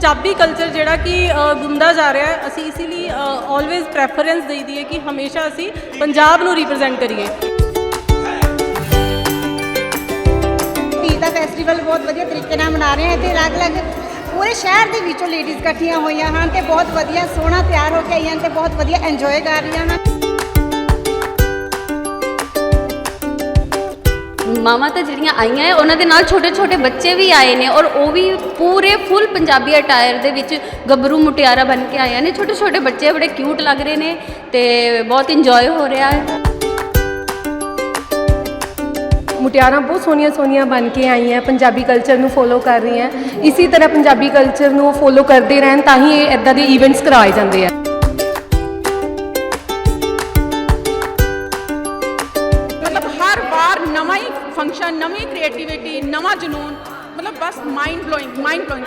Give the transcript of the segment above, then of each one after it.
Punjabi culture ਜਿਹੜਾ ਕਿ ਅ, ਗੁੰਮਦਾ ਜਾ ਰਿਹਾ ਹੈ ਅਸੀਂ ਇਸੇ ਲਈ ਆਲਵੇਜ਼ ਪ੍ਰੈਫਰੈਂਸ ਦੇਈਦੀ ਹੈ ਕਿ ਹਮੇਸ਼ਾ ਅਸੀਂ ਪੰਜਾਬ ਨੂੰ ਰਿਪਰੈਜ਼ੈਂਟ ਕਰੀਏ। ਤੀਜ ਦਾ ਫੈਸਟੀਵਲ ਬਹੁਤ ਵਧੀਆ ਤਰੀਕੇ ਨਾਲ ਮਨਾ ਰਹੇ ਹਾਂ ਇੱਥੇ ਅਲੱਗ-ਅਲੱਗ ਪੂਰੇ ਸ਼ਹਿਰ ਦੇ ਵਿੱਚੋਂ ਲੇਡੀਜ਼ ਇਕੱਠੀਆਂ ਹੋਈਆਂ ਹਨ ਤੇ ਬਹੁਤ ਵਧੀਆ ਸੋਹਣਾ ਤਿਆਰ ਹੋ ਕੇ ਆਈਆਂ ਹਨ ਤੇ ਬਹੁਤ ਵਧੀਆ ਇੰਜੋਏ ਕਰ ਰਹੀਆਂ ਹਨ। ਮਾਵਾਂ ਤਾਂ ਜਿਹੜੀਆਂ ਆਈਆਂ ਹੈ ਉਹਨਾਂ ਦੇ ਨਾਲ ਛੋਟੇ ਛੋਟੇ ਬੱਚੇ ਵੀ ਆਏ ਨੇ ਔਰ ਉਹ ਵੀ ਪੂਰੇ ਫੁੱਲ ਪੰਜਾਬੀ ਅਟਾਇਰ ਦੇ ਵਿੱਚ ਗੱਭਰੂ ਮੁਟਿਆਰਾ ਬਣ ਕੇ ਆਏ ਨੇ। ਛੋਟੇ ਛੋਟੇ ਬੱਚੇ ਬੜੇ ਕਿਊਟ ਲੱਗ ਰਹੇ ਨੇ ਤੇ ਬਹੁਤ ਇੰਜੋਏ ਹੋ ਰਿਹਾ ਹੈ ਮੁਟਿਆਰਾਂ ਬਹੁਤ ਸੋਹਣੀਆਂ ਸੋਹਣੀਆਂ ਬਣ ਕੇ ਆਈਆਂ, ਪੰਜਾਬੀ ਕਲਚਰ ਨੂੰ ਫੋਲੋ ਕਰ ਰਹੀਆਂ। ਇਸੇ ਤਰ੍ਹਾਂ ਪੰਜਾਬੀ ਕਲਚਰ ਨੂੰ ਫੋਲੋ ਕਰਦੇ ਰਹਿਣ ਤਾਂ ਹੀ ਇਹ ਇਦਾਂ ਦੇ ਇਵੈਂਟਸ ਕਰਾਏ ਜਾਂਦੇ ਆ। ਨਵਾਂ ਹੀ ਫੰਕਸ਼ਨ ਨਵੀਂ ਕ੍ਰੀਏਟੀਵਿਟੀ ਨਵਾਂ ਜਨੂਨ ਮਤਲਬ ਬਸ mind blowing mind blowing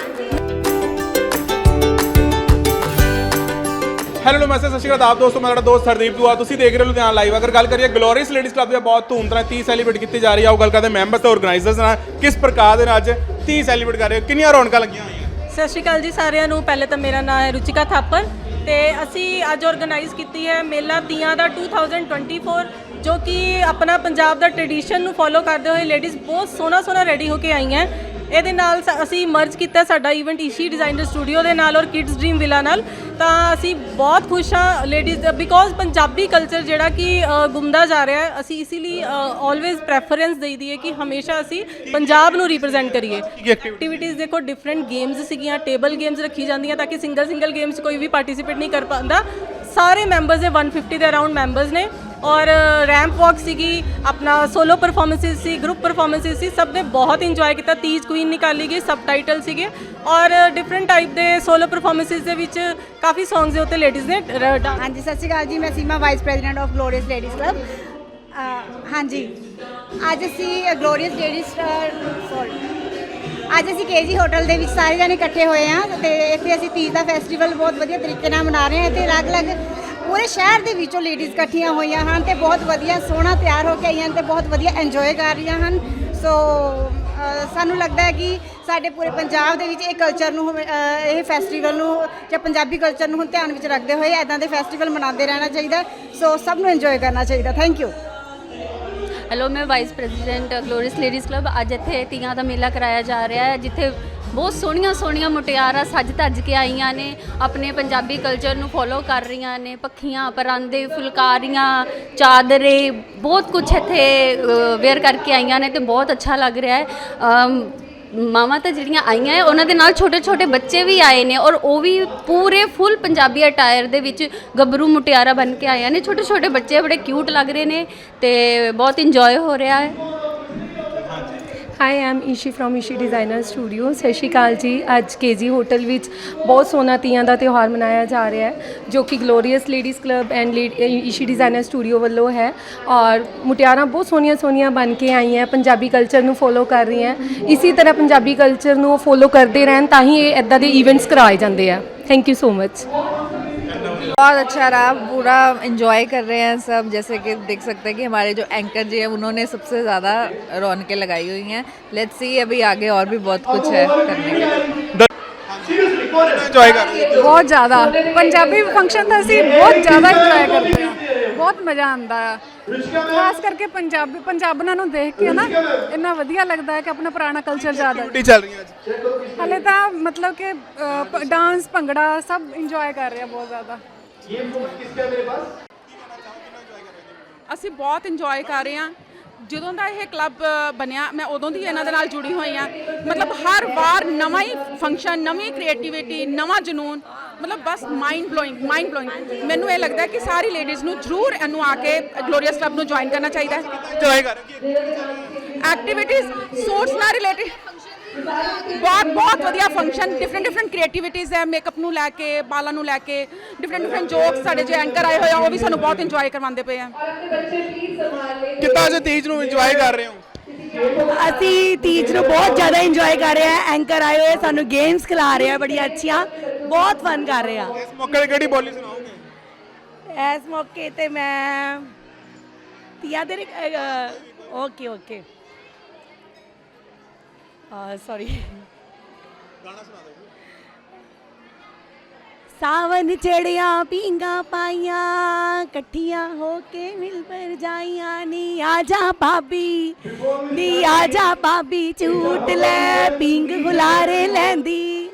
hello ਨਮਸਤੇ ਸਤਿ ਸ਼੍ਰੀ ਅਕਾਲ ਆਪ ਦੋਸਤੋ ਮੈਂ ਤੁਹਾਡਾ ਦੋਸਤ ਹਰਦੀਪ ਦੁਆ। ਤੁਸੀਂ ਦੇਖ ਰਹੇ ਹੋ ਲੁਧਿਆਣਾ ਲਾਈਵ ਅਗਰ ਗੱਲ ਕਰੀਏ ਗਲੋਰੀਅਸ ਲੇਡੀਜ਼ ਕਲੱਬ ਦੀ ਬਹੁਤ ਧੂਮ ਤਰ੍ਹਾਂ 30 ਸੈਲੀਬ੍ਰੇਟ ਕੀਤੀ ਜਾ ਰਹੀ ਹੈ ਉਹ ਗੱਲ ਕਰਦੇ ਮੈਂਬਰਸ ਤੇ ਆਰਗੇਨਾਈਜ਼ਰਸ ਨਾਲ। ਕਿਸ ਪ੍ਰਕਾਰ ਦੇ ਨਾਲ ਅੱਜ 30 ਸੈਲੀਬ੍ਰੇਟ ਕਰ ਰਹੇ ਹੋ? ਕਿੰਨੀਆਂ ਰੌਣਕਾਂ ਲੱਗੀਆਂ ਹੋਈਆਂ? ਸਤਿ ਸ਼੍ਰੀ ਅਕਾਲ ਜੀ ਸਾਰਿਆਂ ਨੂੰ। ਪਹਿਲੇ ਤਾਂ ਮੇਰਾ ਨਾਮ ਹੈ ਰੁਚਿਕਾ ਥਾਪਰ। ਤੇ ਅਸੀਂ ਅੱਜ ਆਰਗੇਨਾਈਜ਼ ਕੀਤੀ ਹੈ ਮੇਲਾ ਤੀਆਂ ਦਾ 2024 ਜੋ ਕਿ ਆਪਣਾ ਪੰਜਾਬ ਦਾ ਟ੍ਰੈਡੀਸ਼ਨ ਨੂੰ ਫੋਲੋ ਕਰਦੇ ਹੋਏ ਲੇਡੀਜ਼ ਬਹੁਤ ਸੋਹਣਾ ਸੋਹਣਾ ਰੈਡੀ ਹੋ ਕੇ ਆਈਆਂ। ਇਹਦੇ ਨਾਲ ਸ- ਅਸੀਂ ਮਰਜ ਕੀਤਾ ਸਾਡਾ ਇਵੈਂਟ ਈਸ਼ੀ ਡਿਜ਼ਾਈਨਰ ਸਟੂਡੀਓ ਦੇ ਨਾਲ ਔਰ ਕਿਡਸ ਡ੍ਰੀਮ ਵਿਲਾ ਨਾਲ। ਤਾਂ ਅਸੀਂ ਬਹੁਤ ਖੁਸ਼ ਹਾਂ ਲੇਡੀਜ਼ ਬਿਕੋਜ਼ ਪੰਜਾਬੀ ਕਲਚਰ ਜਿਹੜਾ ਕਿ ਅ, ਗੁੰਮਦਾ ਜਾ ਰਿਹਾ ਹੈ ਅਸੀਂ ਇਸੇ ਲਈ ਆਲਵੇਜ਼ ਪ੍ਰੈਫਰੈਂਸ ਦੇਈਦੀ ਹੈ ਕਿ ਹਮੇਸ਼ਾ ਅਸੀਂ ਪੰਜਾਬ ਨੂੰ ਰਿਪਰੈਜ਼ੈਂਟ ਕਰੀਏ? ਐਕਟੀਵਿਟੀਜ਼ ਦੇਖੋ ਡਿਫਰੈਂਟ ਗੇਮਸ ਸੀਗੀਆਂ ਟੇਬਲ ਗੇਮਸ ਰੱਖੀ ਜਾਂਦੀਆਂ ਤਾਂ ਕਿ ਸਿੰਗਲ ਸਿੰਗਲ ਗੇਮਸ ਕੋਈ ਵੀ ਪਾਰਟਿਸਿਪੇਟ ਨਹੀਂ ਕਰ ਪਾਉਂਦਾ। ਸਾਰੇ ਮੈਂਬਰਸ ਦੇ 150 ਦੇ ਅਰਾਊਂਡ ਮੈਂਬਰਸ ਨੇ। ਔਰ ਰੈਂਪ ਵਾਕ ਸੀਗੀ, ਆਪਣਾ ਸੋਲੋ ਪਰਫਾਰਮੈਂਸਿਸ ਸੀ ਗਰੁੱਪ ਪਰਫਾਰਮੈਂਸਿਸ ਸੀ, ਸਭ ਨੇ ਬਹੁਤ ਇੰਜੋਏ ਕੀਤਾ। ਤੀਜ ਕੁਈਨ ਨਿਕਾਲੀ ਗਈ ਸਬ ਟਾਈਟਲ ਸੀਗੇ। ਔਰ ਡਿਫਰੈਂਟ ਟਾਈਪ ਦੇ ਸੋਲੋ ਪਰਫਾਰਮੈਂਸਿਸ ਦੇ ਵਿੱਚ ਕਾਫੀ ਸੌਂਗਸ ਦੇ ਉੱਤੇ ਲੇਡੀਜ਼ ਨੇ ਰ- ਹਾਂਜੀ, ਸਤਿ ਸ਼੍ਰੀ ਅਕਾਲ ਜੀ, ਮੈਂ Seema vice president of glorious ladies club ਹਾਂਜੀ। ਅੱਜ ਅਸੀਂ ਗਲੋਰੀਅਸ ਲੇਡੀਜ਼ ਸੌਰੀ ਅੱਜ ਅਸੀਂ ਕੇਜੀ ਹੋਟਲ ਦੇ ਵਿੱਚ ਸਾਰੇ ਜਣੇ ਇਕੱਠੇ ਹੋਏ ਹਾਂ ਤੇ ਇੱਥੇ ਅਸੀਂ ਤੀਜ ਦਾ ਫੈਸਟੀਵਲ ਬਹੁਤ ਵਧੀਆ ਤਰੀਕੇ ਨਾਲ ਮਨਾ ਰਹੇ ਹਾਂ। ਇੱਥੇ ਅਲੱਗ-ਅਲੱਗ ਪੂਰੇ ਸ਼ਹਿਰ ਦੇ ਵਿੱਚੋਂ ਲੇਡੀਜ਼ ਇਕੱਠੀਆਂ ਹੋਈਆਂ ਹਨ ਤੇ ਬਹੁਤ ਵਧੀਆ ਸੋਹਣਾ ਤਿਆਰ ਹੋ ਕੇ ਆਈਆਂ ਹਨ ਤੇ ਬਹੁਤ ਵਧੀਆ ਇੰਜੋਏ ਕਰ ਰਹੀਆਂ ਹਨ। ਸੋ ਸਾਨੂੰ ਲੱਗਦਾ ਹੈ ਕਿ ਸਾਡੇ ਪੂਰੇ ਪੰਜਾਬ ਦੇ ਵਿੱਚ ਇਹ ਕਲਚਰ ਨੂੰ ਹਮੇ- ਇਹ ਫੈਸਟੀਵਲ ਨੂੰ ਜਾਂ ਪੰਜਾਬੀ ਕਲਚਰ ਨੂੰ ਹੁਣ ਧਿਆਨ ਵਿੱਚ ਰੱਖਦੇ ਹੋਏ ਐਦਾਂ ਦੇ ਫੈਸਟੀਵਲ ਮਨਾਉਂਦੇ ਰਹਿਣਾ ਚਾਹੀਦਾ ਸੋ ਸਭ ਨੂੰ ਇੰਜੋਏ ਕਰਨਾ ਚਾਹੀਦਾ। ਥੈਂਕ ਯੂ ਹੈਲੋ ਮੈਂ vice president glorious ladies club ਅੱਜ ਇੱਥੇ ਤੀਆਂ ਦਾ ਮੇਲਾ ਕਰਾਇਆ ਜਾ ਰਿਹਾ ਹੈ, ਜਿੱਥੇ ਬਹੁਤ ਸੋਹਣੀਆਂ ਸੋਹਣੀਆਂ ਮੁਟਿਆਰਾਂ ਸੱਜ ਧੱਜ ਕੇ ਆਈਆਂ ਨੇ ਆਪਣੇ ਪੰਜਾਬੀ ਕਲਚਰ ਨੂੰ ਫੋਲੋ ਕਰ ਰਹੀਆਂ ਨੇ ਪੱਖੀਆਂ ਪਰਾਂਦੇ ਫੁਲਕਾਰੀਆਂ ਚਾਦਰੇ ਬਹੁਤ ਕੁਝ ਇੱਥੇ ਵੇਅਰ ਕਰਕੇ ਆਈਆਂ ਨੇ ਤੇ ਬਹੁਤ ਅੱਛਾ ਲੱਗ ਰਿਹਾ ਹੈ। ਅਮ, ਮਾਵਾਂ ਤਾਂ ਜਿਹੜੀਆਂ ਆਈਆਂ ਹੈ ਉਹਨਾਂ ਦੇ ਨਾਲ ਛੋਟੇ ਛੋਟੇ ਬੱਚੇ ਵੀ ਆਏ ਨੇ ਔਰ ਉਹ ਵੀ ਪੂਰੇ ਫੁੱਲ ਪੰਜਾਬੀ ਅਟਾਇਰ ਦੇ ਵਿੱਚ ਗੱਭਰੂ ਮੁਟਿਆਰਾ ਬਣ ਕੇ ਆਏ ਨੇ। ਛੋਟੇ ਛੋਟੇ ਬੱਚੇ ਬੜੇ ਕਿਊਟ ਲੱਗ ਰਹੇ ਨੇ ਤੇ ਬਹੁਤ ਇੰਜੋਏ ਹੋ ਰਿਹਾ ਹੈ। Hi I'm Ishi from Ishi designer studio ਸਤਿ ਸ਼੍ਰੀ ਅਕਾਲ ਜੀ। ਅੱਜ ਕੇਜੀ ਹੋਟਲ ਵਿੱਚ ਬਹੁਤ ਸੋਹਣਾ ਤੀਆਂ ਦਾ ਤਿਉਹਾਰ ਮਨਾਇਆ ਜਾ ਰਿਹਾ ਹੈ, ਜੋ ਕਿ glorious ladies club and Ishi designer studio ਵੱਲੋਂ ਹੈ। ਔਰ ਮੁਟਿਆਰਾਂ ਬਹੁਤ ਸੋਹਣੀਆਂ ਸੋਹਣੀਆਂ ਬਣ ਕੇ ਆਈਆਂ ਪੰਜਾਬੀ ਕਲਚਰ ਨੂੰ ਫੋਲੋ ਕਰ ਰਹੀਆਂ ਇਸੇ ਤਰ੍ਹਾਂ ਪੰਜਾਬੀ ਕਲਚਰ ਨੂੰ ਫੋਲੋ ਕਰਦੇ ਰਹਿਣ ਤਾਂ ਹੀ ਇਹ ਇਦਾਂ ਦੇ ਇਵੈਂਟਸ ਕਰਾਏ ਜਾਂਦੇ ਆ। ਥੈਂਕ ਯੂ ਸੋ ਮਚ बहुत अच्छा रहा पूरा एंजॉय कर रहे हैं सब जैसे कि देख सकते हैं कि हमारे जो एंकर जी हैं उन्होंने सबसे ज़्यादा रौनकें लगाई हुई हैं लेट्स सी अभी आगे और भी बहुत कुछ है करने के ਇੰਜੋਏ ਕਰ ਰਹੇ ਹੋ ਬਹੁਤ ਜ਼ਿਆਦਾ ਪੰਜਾਬੀ ਫੰਕਸ਼ਨ ਤਾਂ ਅਸੀਂ ਬਹੁਤ ਜ਼ਿਆਦਾ ਇੰਜੋਏ ਕਰਦੇ ਹਾਂ ਬਹੁਤ ਮਜ਼ਾ ਆਉਂਦਾ ਆ ਖਾਸ ਕਰਕੇ ਪੰਜਾਬੀ ਪੰਜਾਬਣਾਂ ਨੂੰ ਦੇਖ ਕੇ ਨਾ ਇੰਨਾ ਵਧੀਆ ਲੱਗਦਾ ਹੈ ਕਿ ਆਪਣਾ ਪੁਰਾਣਾ ਕਲਚਰ ਯਾਦ ਆ ਐਕਟੀਵਿਟੀ ਚੱਲ ਰਹੀ ਹੈ ਅੱਜ ਹਲੇ ਤਾਂ ਮਤਲਬ ਕਿ ਡਾਂਸ ਭੰਗੜਾ ਸਭ ਇੰਜੋਏ ਕਰ ਰਹੇ ਆ ਬਹੁਤ ਜ਼ਿਆਦਾ ਅਸੀਂ ਬਹੁਤ ਇੰਜੋਏ ਕਰ ਰਹੇ ਹਾਂ। ਜਦੋਂ ਦਾ ਇਹ ਕਲੱਬ ਬਣਿਆ ਮੈਂ ਉਦੋਂ ਦੀ ਇਹਨਾਂ ਦੇ ਨਾਲ ਜੁੜੀ ਹੋਈ ਹਾਂ। ਮਤਲਬ ਹਰ ਵਾਰ ਨਵਾਂ ਹੀ ਫੰਕਸ਼ਨ ਨਵੀਂ ਕ੍ਰੀਏਟੀਵਿਟੀ ਨਵਾਂ ਜਨੂਨ ਮਤਲਬ ਬਸ ਮਾਈਂਡ ਬਲੋਇੰਗ ਮਾਈਂਡ ਬਲੋਇੰਗ ਮੈਨੂੰ ਇਹ ਲੱਗਦਾ ਹੈ ਕਿ ਸਾਰੀ ਲੇਡੀਜ਼ ਨੂੰ ਜ਼ਰੂਰ ਇਹਨੂੰ ਆ ਕੇ ਗਲੋਰੀਅਸ ਕਲੱਬ ਨੂੰ ਜੁਆਇਨ ਕਰਨਾ ਚਾਹੀਦਾ ਹੈ। ਇੰਜੋਏ ਕਰ। ਐਕਟੀਵਿਟੀਜ਼ ਸੂਟਸ ਨਾਲ ਰਿਲੇਟਡ ਬਹੁਤ ਬਹੁਤ ਵਧੀਆ ਫੰਕਸ਼ਨ ਡਿਫਰੈਂਟ ਡਿਫਰੈਂਟ ਕ੍ਰੀਏਟੀਵਿਟੀਜ਼ ਹੈ ਮੇਕਅਪ ਨੂੰ ਲੈ ਕੇ ਬਾਲਾਂ ਨੂੰ ਲੈ ਕੇ ਡਿਫਰੈਂਟ ਡਿਫਰੈਂਟ ਜੋਕਸ ਸਾਡੇ ਜੋ ਐਂਕਰ ਆਏ ਹੋਏ ਆ ਉਹ ਵੀ ਸਾਨੂੰ ਬਹੁਤ ਇੰਜੋਏ ਕਰਵਾਉਂਦੇ ਪਏ ਆ। ਕਿੱਦਾਂ ਅੱਜ ਤੀਜ ਨੂੰ ਇੰਜੋਏ ਕਰ ਰਹੇ ਹੋ? ਅਸੀਂ ਤੀਜ ਨੂੰ ਬਹੁਤ ਜ਼ਿਆਦਾ ਇੰਜੋਏ ਕਰ ਰਹੇ ਹਾਂ ਐਂਕਰ ਆਏ ਹੋਏ ਸਾਨੂੰ ਗੇਮਸ ਖਿਲਾ ਰਹੇ ਆ ਬੜੀਆਂ ਅੱਛੀਆਂ ਬਹੁਤ ਫਨ ਕਰ ਰਹੇ ਆ। ਇਸ ਮੌਕੇ ਤੇ ਕਿਹੜੀ ਬੋਲੀ ਸੁਣਾਓਗੇ? ਇਸ ਮੌਕੇ ਤੇ ਮੈਂ ਤੀਆ ਦੇ ਓਕੇ ਓਕੇ ਸੌਰੀ ਗਾਣਾ ਸੁਣਾ ਦਿਓ ਸਾਵਨ ਚੜਿਆ ਪੀਂਗਾ ਪਾਈਆਂ ਇਕੱਠੀਆਂ ਹੋ ਕੇ ਮਿਲ ਪਰ ਜਾਈਆਂ ਨੀ ਆ ਜਾ ਭਾਬੀ ਨੀ ਆ ਜਾ ਭਾਬੀ ਝੂਟ ਲੈ ਪੀਂਗ ਗੁਲਾਰੇ ਲੈਂਦੀ।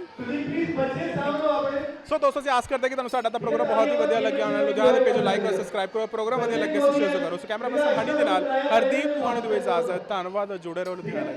ਸੋ ਦੋਸਤੋ ਅਸੀਂ ਆਸ ਕਰਦੇ ਹਾਂ ਕਿ ਤੁਹਾਨੂੰ ਸਾਡਾ ਤਾਂ ਪ੍ਰੋਗਰਾਮ ਬਹੁਤ ਹੀ ਵਧੀਆ ਲੱਗਿਆ ਹੋਣਾ। ਲੁਧਿਆਣਾ ਦੇ ਪੇਜ ਨੂੰ ਲਾਈਕ ਕਰੋ ਸਬਸਕ੍ਰਾਈਬ ਕਰੋ। ਪ੍ਰੋਗਰਾਮ ਵਧੀਆ ਲੱਗੇ ਸੋ ਸ਼ੇਅਰ ਕਰੋ। ਸੋ ਕੈਮਰਾ ਪਰਸਨ ਹਨੀ ਦੇ ਨਾਲ ਹਰਦੀਪ ਪੁਆਣੇ ਦੀ ਇਜਾਜ਼ਤ ਧੰਨਵਾਦ ਜੁੜੇ ਰਹੋ ਲੁਧਿਆਣਾ